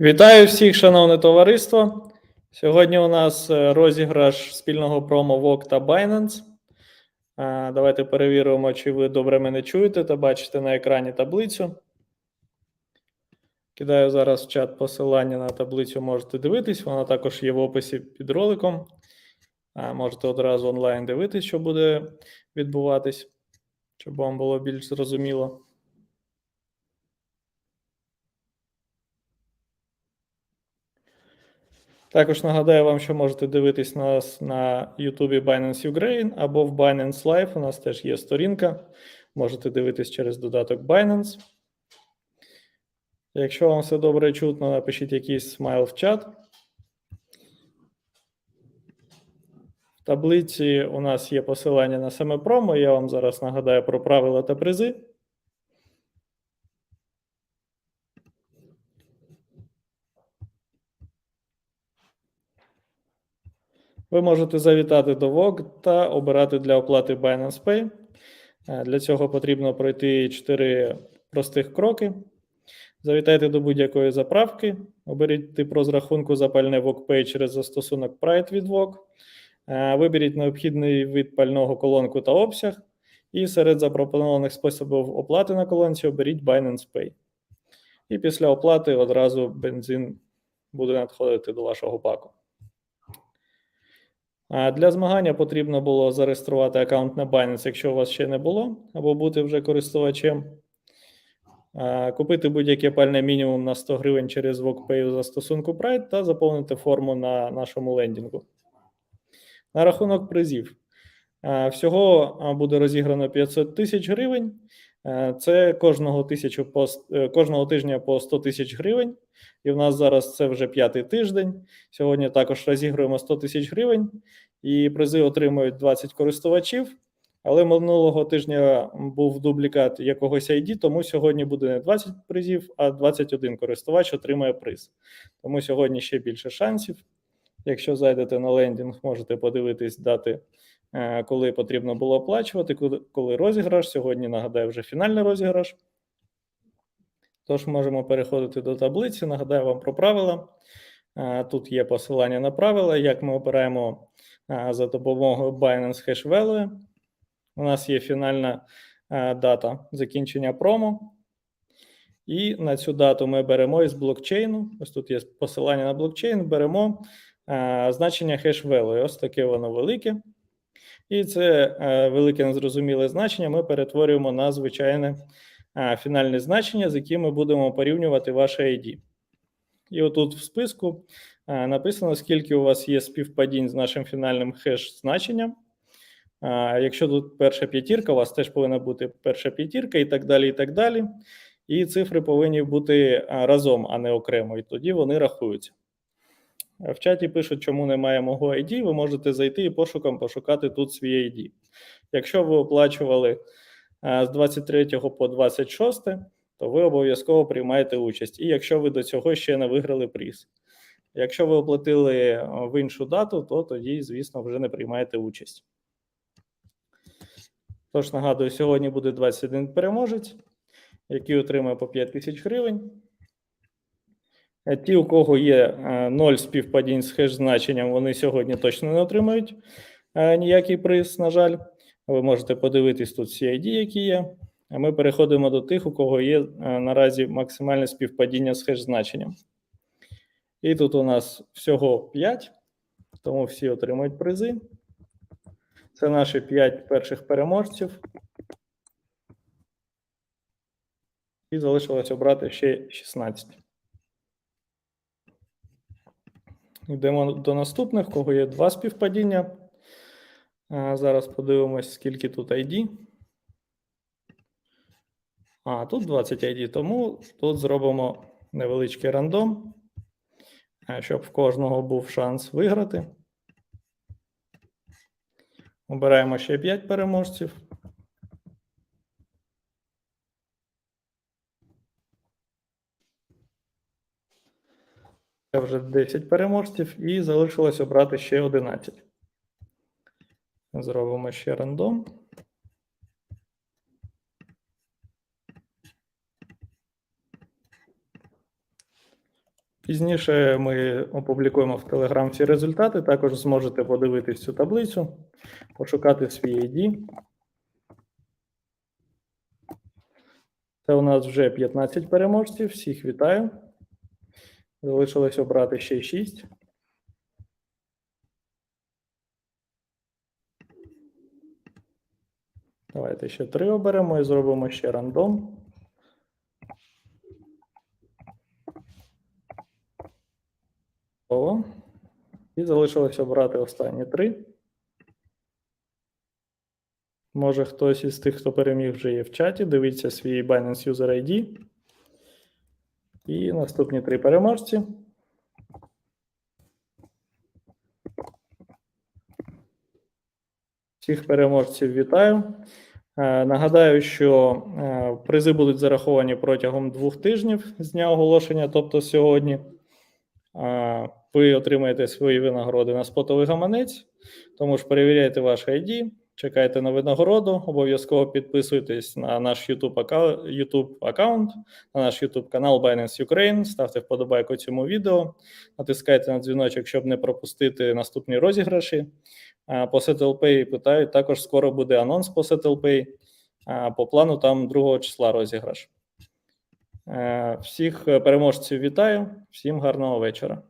Вітаю всіх, шановне товариство. Сьогодні у нас е, розіграш спільного промо VOG та Binance. Е, Давайте перевіримо, чи ви добре мене чуєте та бачите на екрані таблицю. Кидаю зараз в чат посилання на таблицю, можете дивитись. Вона також є в описі під роликом. Е, Можете одразу онлайн дивитись, що буде відбуватись, щоб вам було більш зрозуміло. Також нагадаю вам, що можете дивитись нас на YouTube Binance Ukraine або в Binance Live. У нас теж є сторінка. Можете дивитись через додаток Binance. Якщо вам все добре чутно, напишіть якийсь смайл в чат. В таблиці у нас є посилання на саме промо. Я вам зараз нагадаю про правила та призи. Ви можете завітати до VOG та обирати для оплати Binance Pay. Е, Для цього потрібно пройти 4 простих кроки. Завітайте до будь-якої заправки, оберіть тип розрахунку за пальне VOG через застосунок Pride від VOG. Е, Виберіть необхідний вид пального колонку та обсяг. І серед запропонованих способів оплати на колонці оберіть Binance Pay. І після оплати одразу бензин буде надходити до вашого баку. Для змагання потрібно було зареєструвати аккаунт на Binance, якщо у вас ще не було, або бути вже користувачем. Купити будь-яке пальне мінімум на 100 гривень через WalkPay за стосунку Pride та заповнити форму на нашому лендінгу. На рахунок призів. Всього буде розіграно 500 тисяч гривень. Е, Це кожного, тисячу по, е, кожного тижня по 100 тисяч гривень. І в нас зараз це вже п'ятий тиждень. Сьогодні також розігруємо 100 тисяч гривень, і призи отримують 20 користувачів. Але минулого тижня був дублікат якогось ID, тому сьогодні буде не 20 призів, а 21 користувач отримає приз. Тому сьогодні ще більше шансів. Якщо зайдете на лендінг, можете подивитись дати, коли потрібно було оплачувати, коли- розіграш. Сьогодні нагадаю вже фінальний розіграш. Тож можемо переходити до таблиці. Нагадаю вам про правила. Е, Тут є посилання на правила, як ми обираємо е, за допомогою Binance Hash Value. У нас є фінальна е, дата закінчення промо. І на цю дату ми беремо із блокчейну. Ось тут є посилання на блокчейн. Беремо е, значення hash value. Ось таке воно велике. І це е, велике незрозуміле значення ми перетворюємо на звичайне е, фінальне значення, з яким ми будемо порівнювати ваше ID. І отут в списку е, написано, скільки у вас є співпадінь з нашим фінальним хеш-значенням. Якщо тут перша п'ятірка, у вас теж повинна бути перша п'ятірка і так далі. І так далі. І цифри повинні бути разом, а не окремо. І тоді вони рахуються. Е, В чаті пишуть, чому немає мого ID. Ви можете зайти і пошуком пошукати тут свій ID. Якщо ви оплачували з 23 по 26, то ви обов'язково приймаєте участь. І якщо ви до цього ще не виграли приз. Якщо ви оплатили е, в іншу дату, то тоді, звісно, вже не приймаєте участь. Тож нагадую, сьогодні буде 21 переможець, який отримає по 5 тисяч гривень. Е, Ті, у кого є е, 0 співпадінь з хеш-значенням, вони сьогодні точно не отримають е, ніякий приз, на жаль. Ви можете подивитись тут всі ID, які є. А ми переходимо до тих, у кого є наразі максимальне співпадіння з хеш-значенням. І тут у нас всього 5, тому всі отримують призи. Це наші 5 перших переможців. І залишилось обрати ще 16. Йдемо до наступних, кого є два співпадіння. Зараз подивимось, скільки тут ID. А, тут 20 ID, тому тут зробимо невеличкий рандом, щоб в кожного був шанс виграти. Обираємо ще 5 переможців. Вже 10 переможців, і залишилось обрати ще 11. Зробимо ще рандом. Пізніше ми опублікуємо в Telegram всі результати. Також зможете подивитись цю таблицю, пошукати свій ID. Це у нас вже 15 переможців. Всіх вітаю. Залишилось обрати ще 6. Давайте ще 3 оберемо і зробимо ще рандом. О. І залишилось обрати останні 3. Може, хтось із тих, хто переміг, вже є в чаті. Дивіться свій Binance User ID. І наступні три переможці. Всіх переможців вітаю. Е, Нагадаю, що е, призи будуть зараховані протягом двох тижнів з дня оголошення, тобто сьогодні. Е, Ви отримаєте свої винагороди на спотовий гаманець, тому ж перевіряйте ваш ID, чекайте на винагороду, обов'язково підписуйтесь на наш YouTube YouTube аккаунт, на наш YouTube канал Binance Ukraine, ставте вподобайку цьому відео, натискайте на дзвіночок, щоб не пропустити наступні розіграші. По SettlePay питають, також скоро буде анонс по SettlePay. По плану там 2 числа розіграш. Е, Всіх переможців вітаю, всім гарного вечора.